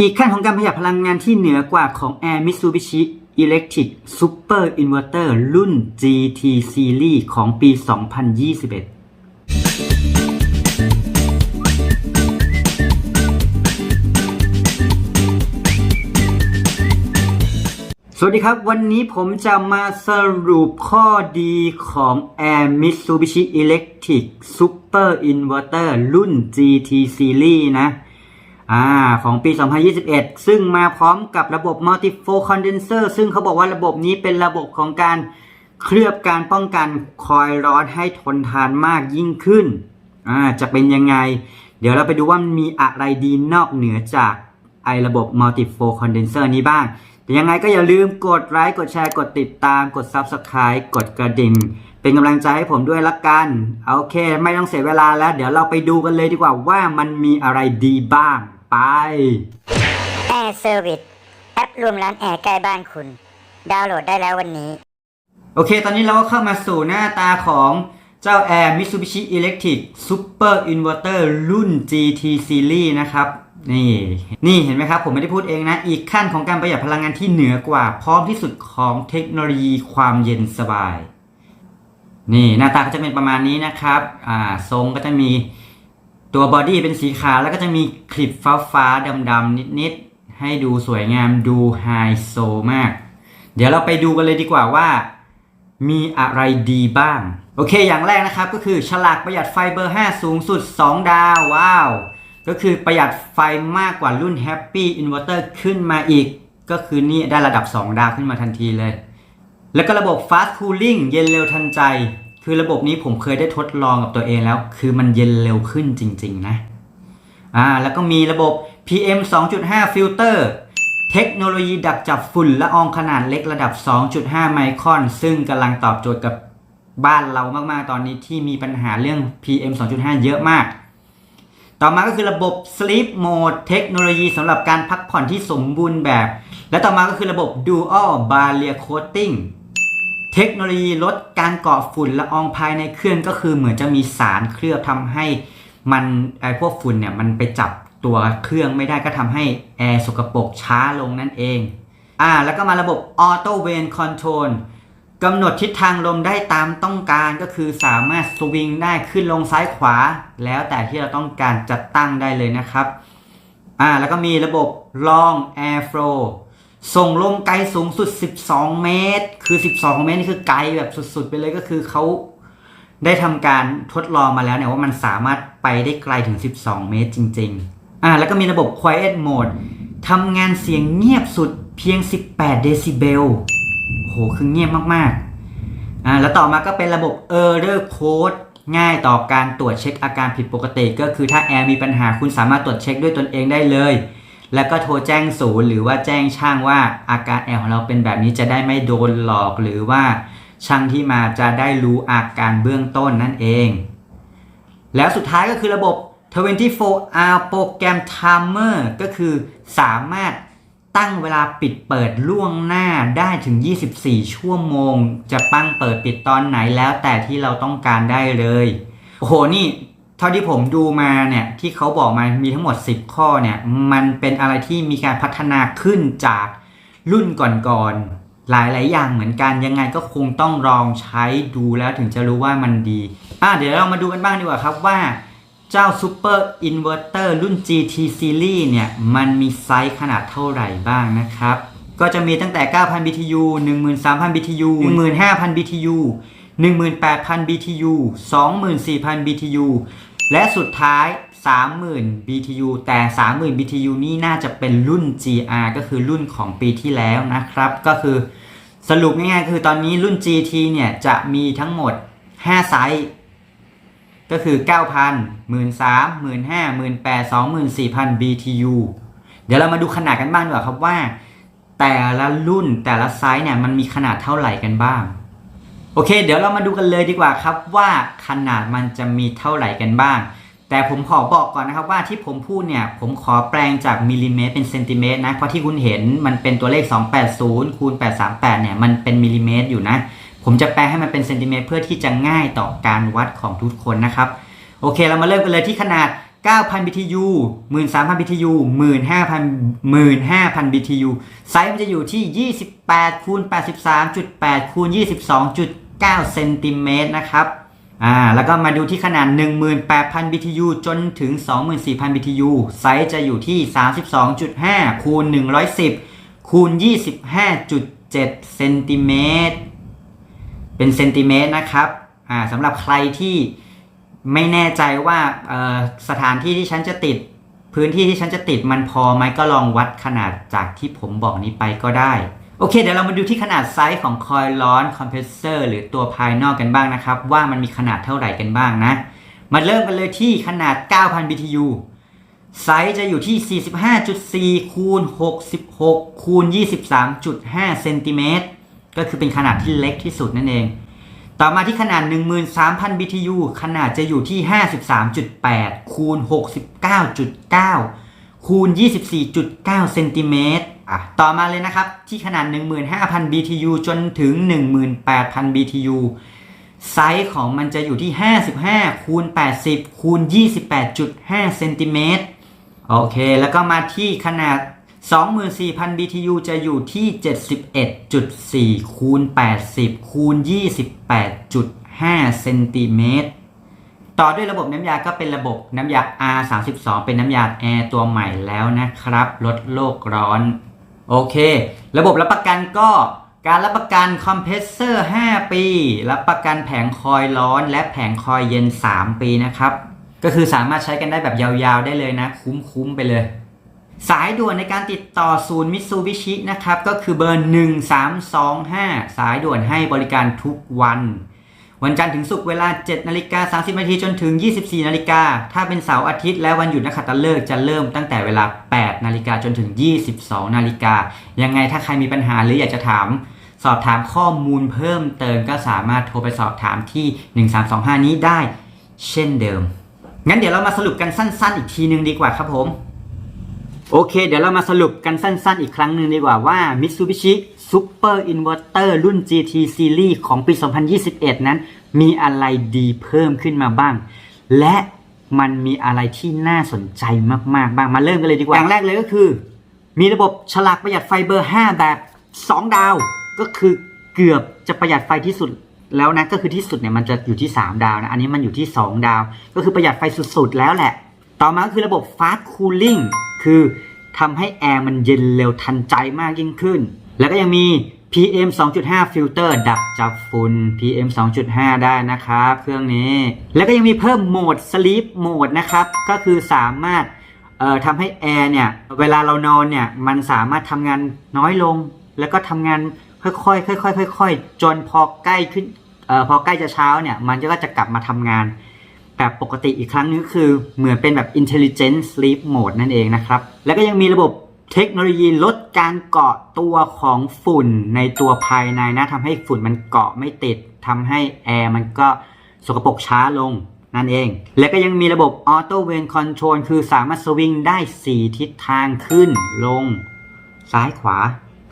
อีกขั้นของการประหยัดพลังงานที่เหนือกว่าของ Air Mitsubishi Electric Super Inverter รุ่น GT Series ของปี 2021สวัสดีครับ วันนี้ผมจะมาสรุปข้อดีของ Air Mitsubishi Electric Super Inverter รุ่น GT Series นะ อ่าของปี 2021 ซึ่งมาพร้อมกับระบบ Multi-Flow Condenser ซึ่งเขาบอกว่าระบบนี้เป็นระบบของการเคลือบการป้องกันคอยล์ร้อนให้ทนทานมากยิ่งขึ้นอ่าจะเป็นยังไง เดี๋ยวเราไปดูว่ามันมีอะไรดีนอกเหนือจากไอระบบ Multi-Flow Condenser นี้บ้าง แต่ยังไงก็อย่าลืมกดไลค์กดแชร์กดติดตามกด Subscribe กดกระดิ่งเป็นกำลังใจให้ผมด้วยละกัน โอเค ไม่ต้องเสียเวลาแล้ว เดี๋ยวเราไปดูกันเลยดีกว่าว่ามันมีอะไรดีบ้าง ไป Air Service แอปรวมร้านแอร์ใกล้บ้านคุณ ดาวน์โหลดได้แล้ววันนี้ โอเค ตอนนี้เราก็เข้ามาสู่หน้าตาของเจ้า Air Mitsubishi Electric Super Inverter รุ่น GT Series นะครับ นี่ นี่เห็นไหมครับ ผมไม่ได้พูดเองนะ อีกขั้นของการประหยัดพลังงานที่เหนือกว่า พร้อมที่สุดของเทคโนโลยีความเย็นสบาย นี่หน้าตาก็จะเป็นประมาณนี้นะครับ อ่า ทรงก็จะมี ตัวบอดี้เป็นสีขาวแล้วก็จะมีคลิปฟ้าฟ้าๆดำๆนิดๆ ให้ดูสวยงามดูไฮโซมาก เดี๋ยวเราไปดูกันเลยดีกว่าว่า มีอะไรดีบ้าง โอเคอย่างแรกนะครับก็คือฉลากประหยัดไฟเบอร์ 5 สูงสุด 2 ดาว ว้าว ก็คือประหยัดไฟมากกว่ารุ่น Happy Inverter ขึ้นมาอีก ก็คือนี่ได้ระดับ 2 ดาวขึ้นมาทันทีเลย แล้วก็ระบบ Fast Cooling เย็นเร็วทันใจ คือระบบนี้ผมเคยได้ทดลองกับตัวเองแล้ว คือมันเย็นเร็วขึ้นจริง ๆ นะ อ่า แล้วก็มีระบบ PM 2.5ฟิลเตอร์เทคโนโลยีดักจับฝุ่นละอองขนาดเล็กระดับ 2.5 ไมครอน ซึ่งกำลังตอบโจทย์กับบ้านเรามาก ๆ ตอนนี้ที่มีปัญหาเรื่อง PM 2.5 เยอะมาก ต่อมาก็คือระบบ Sleep Mode เทคโนโลยีสำหรับการพักผ่อนที่สมบูรณ์แบบ และต่อมาก็คือระบบ Dual Barrier Coating เทคโนโลยีลดการเกาะฝุ่นละอองภายในเครื่องก็คือเหมือนจะมีสารเคลือบทำให้มันไอพวกฝุ่นเนี่ยมันไปจับตัวเครื่องไม่ได้ก็ทำให้แอร์สกปรกช้าลงนั่นเองอ่าแล้วก็มาระบบ Auto Vane Control กำหนดทิศทางลมได้ตามต้องการก็คือสามารถสวิงได้ขึ้นลงซ้ายขวา แล้วแต่ที่เราต้องการจัดตั้งได้เลยนะครับอ่าแล้วก็มีระบบ Long Air Flow ส่งลมไกลสูงสุด 12 เมตร คือ 12 เมตรนี่คือไกลแบบสุดๆ ไปเลยก็คือเขาได้ทำการทดลองมาแล้วเนี่ยว่ามันสามารถไปได้ไกลถึง 12 เมตรจริง ๆ อ่าแล้วก็มีระบบ Quiet Mode ทำงานเสียงเงียบสุดเพียง 18 เดซิเบล โห คือเงียบมากๆ อ่า แล้วต่อมาก็เป็นระบบ Error Code ง่ายต่อการตรวจเช็คอาการผิดปกติ ก็คือถ้าแอร์มีปัญหาคุณสามารถตรวจเช็คด้วยตนเองได้เลย แล้วก็โทรแจ้งศูนย์หรือว่าแจ้งช่างว่าอาการแอร์ของเราเป็นแบบนี้จะได้ไม่โดนหลอกหรือว่าช่างที่มาจะได้รู้อาการเบื้องต้นนั่นเอง แล้วสุดท้ายก็คือระบบ 24 hour โปรแกรม timer ก็คือสามารถตั้งเวลาปิดเปิดล่วงหน้าได้ถึง 24 ชั่วโมง จะปั้งเปิดปิดตอนไหนแล้วแต่ที่เราต้องการได้เลย โอ้โห นี่ เท่าที่ผมดูมาเนี่ยที่เขาบอกมามีทั้งหมด 10 ข้อเนี่ยมันเป็นอะไรที่มีการพัฒนาขึ้นจากรุ่นก่อนๆหลาย ๆ อย่างเหมือนกันยังไงก็คงต้องลองใช้ดูแล้วถึงจะรู้ว่ามันดีอะเดี๋ยวเรามาดูกันบ้างดีกว่าครับว่าเจ้า Super Inverter รุ่น GT Series เนี่ยมันมีไซส์ขนาดเท่าไหร่บ้างนะครับ ก็จะมีตั้งแต่ 9,000 BTU 13,000 BTU 15,000 BTU 18,000 BTU 24,000 BTU และสุดท้าย 30,000 BTU แต่ 30,000 BTU นี่น่าจะเป็นรุ่น GR ก็คือรุ่นของปีที่แล้วนะครับ ก็คือสรุปง่ายๆคือตอนนี้รุ่น GT เนี่ยจะมีทั้งหมด 5 ไซส์ ก็คือ 9,000 13,000 15,000 18,000 24,000 BTU เดี๋ยวเรามาดูขนาดกันบ้างดีกว่าครับว่า แต่ละรุ่นแต่ละไซส์เนี่ยมันมีขนาดเท่าไหร่กันบ้าง โอเค เดี๋ยวเรามาดูกันเลยดีกว่าครับว่าขนาดมันจะมีเท่าไหร่กันบ้าง แต่ผมขอบอกก่อนนะครับว่าที่ผมพูดเนี่ย ผมขอแปลงจากมิลลิเมตรเป็นเซนติเมตรนะ เพราะที่คุณเห็นมันเป็นตัวเลข 280คูณ838 เนี่ย มันเป็นมิลลิเมตรอยู่นะ ผมจะแปลให้มันเป็นเซนติเมตรเพื่อที่จะง่ายต่อการวัดของทุกคนนะครับ โอเค เรามาเริ่มกันเลยที่ขนาด 9,000 BTU 13,000 BTU 15,000 15,000 BTU ไซส์มันจะอยู่ที่ 28คูณ83.8คูณ 9เซนติเมตรนะครับอ่าแล้วก็มาดูที่ขนาด 18,000 BTU จนถึง 24,000 BTU ไซส์จะอยู่ที่ 32.5 คูณ 110 คูณ 25.7เซนติเมตรเป็นเซนติเมตรนะครับอ่าสำหรับใครที่ไม่แน่ใจว่าเอ่อสถานที่ที่ฉันจะติด พื้นที่ที่ฉันจะติดมันพอไหมก็ลองวัดขนาดจากที่ผมบอกนี้ไปก็ได้ โอเค เดี๋ยวเรามาดูที่ขนาดไซส์ของคอยล์ร้อนคอมเพรสเซอร์หรือตัวภายนอกกันบ้างนะครับ ว่ามันมีขนาดเท่าไหร่กันบ้างนะ มาเริ่มกันเลยที่ขนาด 9,000 BTU ไซส์จะอยู่ที่ 45.4 คูณ 66 คูณ 23.5 เซนติเมตร ก็คือเป็นขนาดที่เล็กที่สุดนั่นเอง ต่อมาที่ขนาด 13,000 BTU ขนาดจะอยู่ที่ 53.8 คูณ 69.9 คูณ 24.9 เซนติเมตร อะต่อมาเลยนะครับ ที่ขนาด 15,000 BTU จนถึง 18,000 BTU ไซส์ของมันจะอยู่ที่ 55 คูณ 80 คูณ 28.5 เซนติเมตรโอเค แล้วก็มาที่ขนาด 24,000 BTU จะอยู่ที่ 71.4 คูณ 80 คูณ 28.5 เซนติเมตร ต่อด้วยระบบน้ำยาก็เป็นระบบน้ำยา R32 เป็นน้ำยาแอร์ตัวใหม่แล้วนะครับ ลดโลกร้อน โอเค ระบบรับประกันก็การรับประกันคอมเพรสเซอร์ 5 ปี รับประกันแผงคอยล์ร้อน และแผงคอยล์เย็น 3 ปีนะครับ ก็คือสามารถใช้กันได้แบบยาวๆได้เลยนะ คุ้มๆไปเลย สายด่วนในการติดต่อศูนย์มิตซูบิชินะครับ ก็คือเบอร์ 1325 สายด่วนให้บริการทุกวัน วันจันทร์ถึงศุกร์เวลา 7นาฬิกา30นาทีจนถึง 24นาฬิกาถ้าเป็นเสาร์อาทิตย์และวันหยุดนักขัตฤกษ์จะเริ่มตั้งแต่เวลา 8นาฬิกาจนถึง 22นาฬิกายังไงถ้าใครมีปัญหาหรืออยากจะถาม สอบถามข้อมูลเพิ่มเติมก็สามารถโทรไปสอบถามที่ 1325 นี้ได้ เช่นเดิม งั้นเดี๋ยวเรามาสรุปกันสั้น ๆ อีกทีหนึงดีกว่าครับผม โอเค เดี๋ยวเรามาสรุปกันสั้น ๆ อีกครั้งหนึ่งดีกว่าว่า Mitsubishi Super Inverter รุ่น GT Series ของปี 2021 นั้น มีอะไรดีเพิ่มขึ้นมาบ้าง และมันมีอะไรที่น่าสนใจมากๆ บ้าง มาเริ่มกันเลยดีกว่า อย่างแรกเลยก็คือ มีระบบฉลากประหยัดไฟเบอร์ 5 แบบ 2 ดาว ก็คือเกือบจะประหยัดไฟที่สุดแล้วนะ ก็คือที่สุดเนี่ยมันจะอยู่ที่ 3 ดาวนะ อันนี้มันอยู่ที่ 2 ดาว ก็คือประหยัดไฟสุดๆ แล้วแหละ ต่อมาก็คือระบบ Fast Cooling คือทำให้แอร์มันเย็นเร็วทันใจมากยิ่งขึ้น แล้วก็ยังมี PM 2.5 ฟิลเตอร์ดักจับฝุ่น PM 2.5 ได้นะครับ เครื่องนี้ แล้วก็ยังมีเพิ่มโหมด Sleep Mode นะครับ ก็คือสามารถเอ่อทำให้แอร์เนี่ย เวลาเรานอนเนี่ย มันสามารถทำงานน้อยลง แล้วก็ทำงานค่อยๆค่อยๆค่อยๆจนพอใกล้ขึ้นเอ่อพอใกล้จะเช้าเนี่ย มันก็จะกลับมาทำงาน แบบปกติอีกครั้งนึงคือเหมือนเป็นแบบ intelligent sleep mode นั่นเองนะครับ แล้วก็ยังมีระบบ เทคโนโลยีลดการเกาะตัวของฝุ่นในตัวภายในนะทำให้ฝุ่นมันเกาะไม่ติดทำให้แอร์มันก็สกปรกช้าลงนั่นเอง และก็ยังมีระบบ auto vent control คือสามารถสวิงได้ 4 ทิศทางขึ้นลง ซ้ายขวา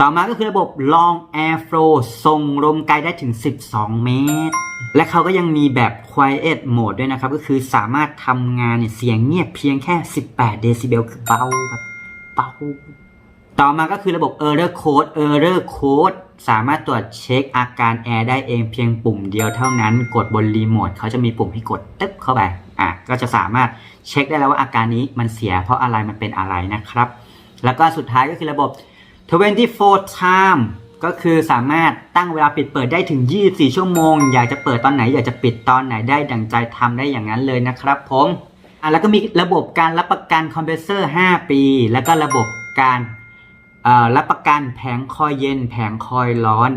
ต่อมาก็คือระบบ long air flow ส่งลมไกลได้ถึง 12 เมตร และเขาก็ยังมีแบบ quiet mode ด้วยนะครับ ก็คือสามารถทำงานเนี่ยเสียงเงียบเพียงแค่ 18 เดซิเบลคือเบาแบบ เบาต่อมาก็คือระบบ error code error code สามารถตรวจเช็คอาการแอร์ได้เองเพียงปุ่มเดียวเท่านั้น กดบนรีโมทเขาจะมีปุ่มให้กดตึ๊บเข้าไปอะก็จะสามารถเช็คได้แล้วว่าอาการนี้มันเสียเพราะอะไรมันเป็นอะไรนะครับ แล้วก็สุดท้ายก็คือระบบ 24 time ก็คือสามารถตั้งเวลาปิดเปิดได้ถึง 24 ชั่วโมง อยากจะเปิดตอนไหน อยากจะปิดตอนไหนได้ดังใจทำได้อย่างนั้นเลยนะครับผม อะแล้วก็มีระบบการรับประกันคอมเพรสเซอร์ 5 ปี แล้วก็ระบบการรับประกันแผงคอยเย็น แผงคอยร้อน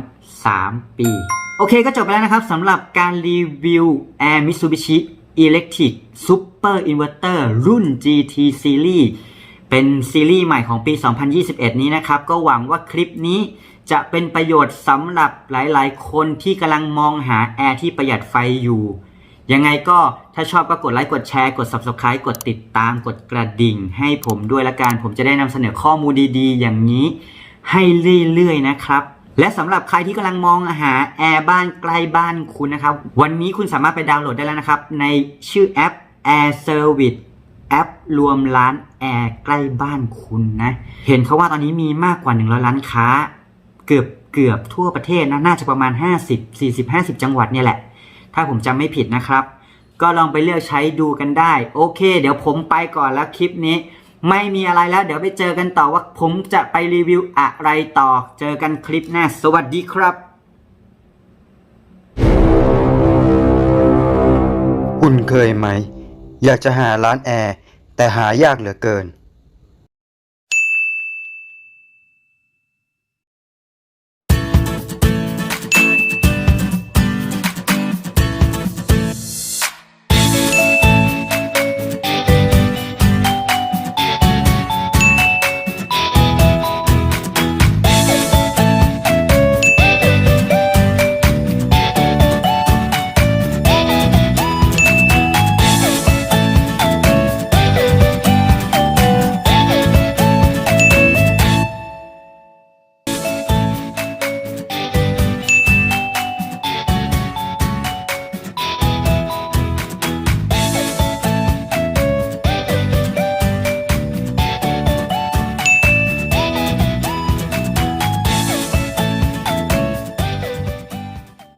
3 ปี โอเคก็จบไปแล้วนะครับสำหรับการรีวิว Air Mitsubishi Electric Super Inverter รุ่น GT Series เป็นซีรีส์ใหม่ของปี 2021 นี้นะครับ ก็หวังว่าคลิปนี้จะเป็นประโยชน์สำหรับหลายๆ คนที่กำลังมองหาแอร์ที่ประหยัดไฟอยู่ ยังไงก็ถ้าชอบก็กดไลค์กดแชร์กด Subscribe กดติดตามกดกระดิ่ง ให้ผมด้วยละกันผมจะได้นำเสนอข้อมูลดีๆ อย่างนี้ ให้เรื่อยๆนะครับ และสำหรับใครที่กำลังมองหาแอร์บ้านใกล้บ้านคุณนะครับ วันนี้คุณสามารถไปดาวน์โหลดได้แล้วนะครับ ในชื่อแอป Air Service แอปรวมร้านแอร์ใกล้บ้านคุณนะ เห็นเขาว่าตอนนี้มีมากกว่า100ร้านค้า เกือบเกือบทั่วประเทศนะน่าจะประมาณ 50 40 50 จังหวัดเนี่ยแหละ ถ้าผมจำไม่ผิดนะครับ ก็ลองไปเลือกใช้ดูกันได้ โอเค เดี๋ยวผมไปก่อนแล้วคลิปนี้ ไม่มีอะไรแล้ว เดี๋ยวไปเจอกันต่อว่าผมจะไปรีวิวอะไรต่อ เจอกันคลิปหน้า สวัสดีครับคุณเคยไหม อยากจะหาร้านแอร์แต่หายากเหลือเกิน